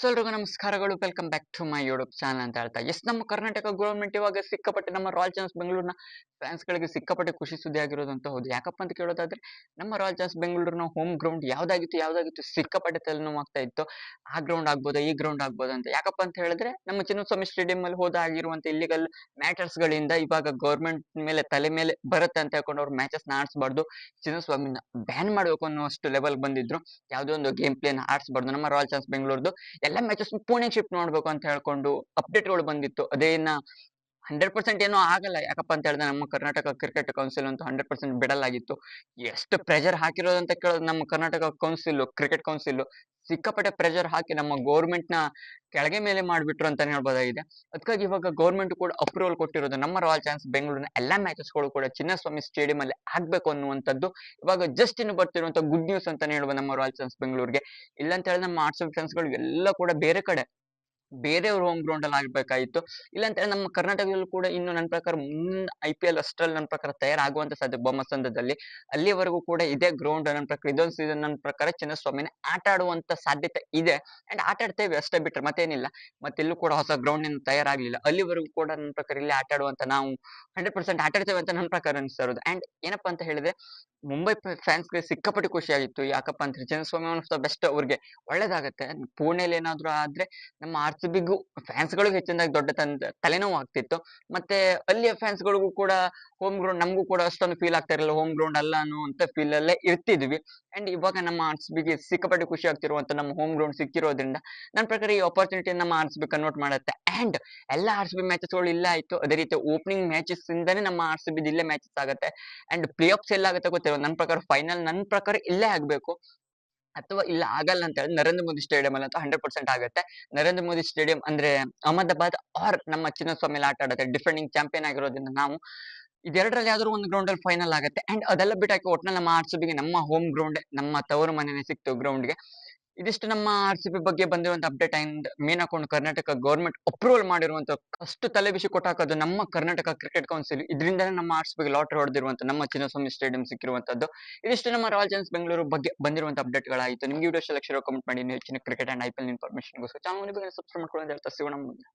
So ಎಲ್ರಿಗೂ ನಮಸ್ಕಾರಗಳು. Welcome back to my YouTube channel ಅಂತ ಹೇಳ್ತಾ. ಎಸ್, ನಮ್ಮ ಕರ್ನಾಟಕ ಗೌರ್ಮೆಂಟ್ ಇವಾಗ ಸಿಕ್ಕಾಪಟ್ಟೆ ನಮ್ಮ ರಾಯಲ್ ಚಾನ್ಸ್ ಬೆಂಗಳೂರಿನ ಫ್ಯಾನ್ಸ್ಗಳಿಗೆ ಸಿಕ್ಕಾಪಟ್ಟೆ ಖುಷಿ ಸುದ್ದಿ ಆಗಿರೋದು ಅಂತ ಹೌದು. ಯಾಕಪ್ಪ ಅಂತ ಕೇಳೋದಾದ್ರೆ, ನಮ್ಮ ರಾಯಲ್ ಚಾನ್ಸ್ ಬೆಂಗಳೂರಿನ ಹೋಮ್ ಗ್ರೌಂಡ್ ಯಾವ್ದಾಗಿತ್ತು ಯಾವ್ದಾಗಿತ್ತು ಸಿಕ್ಕಾಪಟ್ಟೆ ತಲೆನೋವಾಗ್ತಾ ಇತ್ತು. ಆ ಗ್ರೌಂಡ್ ಆಗ್ಬೋದಾ, ಈ ಗ್ರೌಂಡ್ ಆಗ್ಬೋದಾ ಅಂತ. ಯಾಕಪ್ಪ ಅಂತ ಹೇಳಿದ್ರೆ, ನಮ್ಮ ಚಿನ್ನಸ್ವಾಮಿ ಸ್ಟೇಡಿಯಂ ಅಲ್ಲಿ ಹೋದ ಆಗಿರುವಂತ ಇಲ್ಲಿಗಲ್ ಮ್ಯಾಟರ್ಸ್ ಗಳಿಂದ ಇವಾಗ ಗೌರ್ಮೆಂಟ್ ಮೇಲೆ ತಲೆ ಮೇಲೆ ಬರುತ್ತೆ ಅಂತ ಹೇಳ್ಕೊಂಡು ಅವ್ರು ಮ್ಯಾಚಸ್ನ ಆಡಿಸಬಾರ್ದು. ಚಿನ್ನಸ್ವಾಮಿನ ಬ್ಯಾನ್ ಮಾಡಬೇಕು ಅನ್ನೋಷ್ಟು ಲೆವೆಲ್ ಬಂದಿದ್ರು. ಯಾವುದೋ ಒಂದು ಗೇಮ್ ಪ್ಲೇನ ಆಡಿಸಬಾರ್ದು. ನಮ್ಮ ರಾಯಲ್ ಚಾನ್ಸ್ ಬೆಂಗಳೂರ್ದು ಎಲ್ಲ ಮ್ಯಾಚಸ್ ಪೂರ್ಣ ಶಿಫ್ಟ್ ಮಾಡ್ಬೇಕು ಅಂತ ಹೇಳ್ಕೊಂಡು ಅಪ್ಡೇಟ್ಗಳು ಬಂದಿತ್ತು. ಅದೇನ ಹಂಡ್ರೆಡ್ ಪರ್ಸೆಂಟ್ ಏನೋ ಆಗಲ್ಲ. ಯಾಕಪ್ಪ ಅಂತ ಹೇಳಿದ್ರೆ ನಮ್ಮ ಕರ್ನಾಟಕ ಕ್ರಿಕೆಟ್ ಕೌನ್ಸಿಲ್ ಅಂತೂ ಹಂಡ್ರೆಡ್ ಪರ್ಸೆಂಟ್ ಬಿಡಲಾಗಿತ್ತು. ಎಷ್ಟು ಪ್ರೆಷರ್ ಹಾಕಿರೋದು ಅಂತ ಕೇಳೋದು ನಮ್ಮ ಕರ್ನಾಟಕ ಕೌನ್ಸಿಲ್, ಕ್ರಿಕೆಟ್ ಕೌನ್ಸಿಲ್ ಸಿಕ್ಕಾಪಟ್ಟೆ ಪ್ರೆಷರ್ ಹಾಕಿ ನಮ್ಮ ನ ಕೆಳಗೆ ಮೇಲೆ ಮಾಡಿಬಿಟ್ರು ಅಂತಾನೆ ಹೇಳ್ಬೋದಾಗಿದೆ. ಅದಕ್ಕಾಗಿ ಇವಾಗ ಗೌರ್ಮೆಂಟ್ ಕೂಡ ಅಪ್ರೂವಲ್ ಕೊಟ್ಟಿರೋದು ನಮ್ಮ ರಾಯಲ್ ಚಾನ್ಸ್ ಬೆಂಗಳೂರಿನ ಎಲ್ಲ ಮ್ಯಾಚಸ್ಗಳು ಕೂಡ ಚಿನ್ನಸ್ವಾಮಿ ಸ್ಟೇಡಿಯಂ ಅಲ್ಲಿ ಆಗ್ಬೇಕು ಅನ್ನುವಂಥದ್ದು ಇವಾಗ ಜಸ್ಟ್ ಇನ್ನು ಬರ್ತಿರುವಂತ ಗುಡ್ ನ್ಯೂಸ್ ಅಂತಾನೆ ಹೇಳ್ಬೋದು ನಮ್ಮ ರಾಯಲ್ ಚಾನ್ಸ್ ಬೆಂಗಳೂರಿಗೆ ಇಲ್ಲ ಅಂತ ಹೇಳಿದ್ರೆ ನಮ್ಮ ಆರ್ಟ್ಸ್ ಫ್ಯಾನ್ಸ್ಗಳು ಎಲ್ಲ ಕೂಡ ಬೇರೆ ಕಡೆ ಬೇರೆಯವ್ರ ಹೋಮ್ ಗ್ರೌಂಡ್ ಅಲ್ಲಿ ಆಗ್ಬೇಕಾಗಿತ್ತು ಇಲ್ಲ ಅಂತ ಹೇಳಿದ್ರೆ ನಮ್ಮ ಕರ್ನಾಟಕದಲ್ಲೂ ಕೂಡ ಇನ್ನು ನನ್ನ ಪ್ರಕಾರ ಐ ಪಿ ಎಲ್ ಅಷ್ಟರಲ್ಲಿ ನನ್ನ ಪ್ರಕಾರ ತಯಾರಾಗುವಂತ ಸಾಧ್ಯ ಬೊಮ್ಮಸಂದದಲ್ಲಿ ಅಲ್ಲಿವರೆಗೂ ಕೂಡ ಇದೇ ಗ್ರೌಂಡ್ ನನ್ನ ಪ್ರಕಾರ ಇದೊಂದು ಸೀಸನ್ ನನ್ನ ಪ್ರಕಾರ ಚಿನ್ನಸ್ವಾಮಿನ ಆಟ ಆಡುವಂತ ಸಾಧ್ಯತೆ ಇದೆ. ಅಂಡ್ ಆಟ ಆಡ್ತೇವೆ ಅಷ್ಟೇ ಬಿಟ್ರೆ ಮತ್ತೇನಿಲ್ಲ. ಮತ್ತೆಲ್ಲೂ ಕೂಡ ಹೊಸ ಗ್ರೌಂಡ್ನಿಂದ ತಯಾರಾಗ್ಲಿಲ್ಲ. ಅಲ್ಲಿವರೆಗೂ ಕೂಡ ನನ್ನ ಪ್ರಕಾರ ಇಲ್ಲಿ ಆಟ ಆಡುವಂತ ನಾವು ಹಂಡ್ರೆಡ್ ಪರ್ಸೆಂಟ್ ಆಟ ಆಡ್ತೇವೆ ಅಂತ ನನ್ನ ಪ್ರಕಾರ ಅನಿಸ್ತಾ ಅಂಡ್ ಏನಪ್ಪಾ ಅಂತ ಹೇಳಿದ್ರೆ ಮುಂಬೈ ಫ್ಯಾನ್ಸ್ಗೆ ಸಿಕ್ಕಾಪಟ್ಟೆ ಖುಷಿ ಆಗಿತ್ತು. ಯಾಕಪ್ಪ ಅಂದ್ರೆ Chinnaswamy one of the best ಅವ್ರಿಗೆ. ಒಳ್ಳೇದಾಗತ್ತೆ. ಪುಣೆಲಿ ಏನಾದ್ರು ಆದ್ರೆ ನಮ್ಮ ಆರ್ ಸಿ ಬಿಗೂ ಫ್ಯಾನ್ಸ್ ಗಳಿಗೂ ಹೆಚ್ಚಿನದಾಗಿ ದೊಡ್ಡ ತಲೆನೋವು ಆಗ್ತಿತ್ತು. ಮತ್ತೆ ಅಲ್ಲಿಯ ಫ್ಯಾನ್ಸ್ ಗಳಿಗೂ ಕೂಡ ಹೋಮ್ ಗ್ರೌಂಡ್ ನಮಗೂ ಕೂಡ ಅಷ್ಟೊಂದು ಫೀಲ್ ಆಗ್ತಾ ಇರಲಿಲ್ಲ. ಹೋಮ್ ಗ್ರೌಂಡ್ ಅಲ್ಲ ಅಂತ ಫೀಲ್ ಅಲ್ಲೇ ಇರ್ತಿದ್ವಿ. ಅಂಡ್ ಇವಾಗ ನಮ್ಮ ಆರ್ಸಿಬಿಗೆ ಸಿಕ್ಕಾಪಟ್ಟೆ ಖುಷಿ ಆಗ್ತಿರುವಂತ ನಮ್ಮ ಹೋಮ್ ಗ್ರೌಂಡ್ ಸಿಕ್ಕಿರೋದ್ರಿಂದ ನನ್ನ ಪ್ರಕಾರ ಈ ಆಪರ್ಚುನಿಟಿ ನಮ್ಮ ಆರ್ಸಿಬಿ ಕನ್ವರ್ಟ್ ಮಾಡುತ್ತೆ. ಅಂಡ್ ಎಲ್ಲ ಆರ್ಸಿಬಿ ಮ್ಯಾಚಸ್ಗಳು ಇಲ್ಲ ಆಯ್ತು. ಅದೇ ರೀತಿ ಓಪನಿಂಗ್ ಮ್ಯಾಚಸ್ ಇಂದಾನೆ ನಮ್ಮ ಆರ್ಸಿಬಿ ಇಲ್ಲೇ ಮ್ಯಾಚಸ್ ಆಗುತ್ತೆ. ಅಂಡ್ ಪ್ಲೇ ಆಫ್ಸ್ ಎಲ್ಲ ಆಗುತ್ತೆ ಗೊತ್ತಿರೋ ನನ್ನ ಪ್ರಕಾರ ಫೈನಲ್ ನನ್ನ ಪ್ರಕಾರ ಇಲ್ಲೇ ಆಗ್ಬೇಕು. ಅಥವಾ ಇಲ್ಲ ಆಗಲ್ಲ ಅಂತ ಹೇಳಿ ನರೇಂದ್ರ ಮೋದಿ ಸ್ಟೇಡಿಯಂ ಅಲ್ಲಿ ಅಂತ ಹಂಡ್ರೆಡ್ ಪರ್ಸೆಂಟ್ ಆಗುತ್ತೆ. ನರೇಂದ್ರ ಮೋದಿ ಸ್ಟೇಡಿಯಂ ಅಂದ್ರೆ ಅಹಮದಾಬಾದ್ ಆರ್ ನಮ್ಮ ಚಿನ್ನಸ್ವಾಮಿ ಆಟ ಆಡುತ್ತೆ ಡಿಫೆಂಡಿಂಗ್ ಚಾಂಪಿಯನ್ ಆಗಿರೋದ್ರಿಂದ ನಾವು ಇದೆರಡರಲ್ಲಿ ಯಾವ್ದಾದ್ರು ಒಂದು ಗ್ರೌಂಡ್ ಅಲ್ಲಿ ಫೈನಲ್ ಆಗುತ್ತೆ. ಅಂಡ್ ಅದೆಲ್ಲ ಬಿಟ್ಟಾಕಿ ಒಟ್ನಲ್ಲಿ ನಮ್ಮ ಆರ್ ಬಿಗೆ ನಮ್ಮ ಹೋಮ್ ಗ್ರೌಂಡ್ ನಮ್ಮ ತವರು ಮನೆನೇ ಸಿಕ್ತು ಗ್ರೌಂಡ್ಗೆ. ಇದಿಷ್ಟು ನಮ್ಮ ಆರ್ ಸಿ ಬಿ ಬಗ್ಗೆ ಬಂದಿರುವಂತ update and main account Karnataka government approval ಮಾಡಿರುವಂತ ಅಷ್ಟು ತಲೆ ಬಿಸಿ ಕೊಟ್ಟಾಕೋದು ನಮ್ಮ ಕರ್ನಾಟಕ ಕ್ರಿಕೆಟ್ ಕೌನ್ಸಿಲ್ ಇದರಿಂದಲೇ ನಮ್ಮ ಆರ್ ಸಿ ಬಿಗೆ ಲಾಟ್ರಿ ಹೊಡೆದಿರುವಂತ ನಮ್ಮ ಚಿನ್ನಸ್ವಾಮಿ ಸ್ಟೇಡಿಯಂ ಸಿಕ್ಕಿರುವಂತದ್ದು ಇದಿಷ್ಟು ನಮ್ಮ ರಾಯಲ್ ಚಾನ್ಸ್ ಬೆಂಗಳೂರು ಬಗ್ಗೆ ಬಂದಿರುವಂತ ಅಪ್ಡೇಟ್ಗಳಾಯಿತು ನಿಮ್ಗೆ ವಿಡಿಯೋ ಲಕ್ಷ ಕಮೆಂಟ್ ಮಾಡಿ. ಹೆಚ್ಚಿನ cricket and I P L information channel subscribe ಮಾಡ್ಕೊಳ್ಳಿ ಅಂತ ಸಿಗೋಣ ಮುಂದೆ.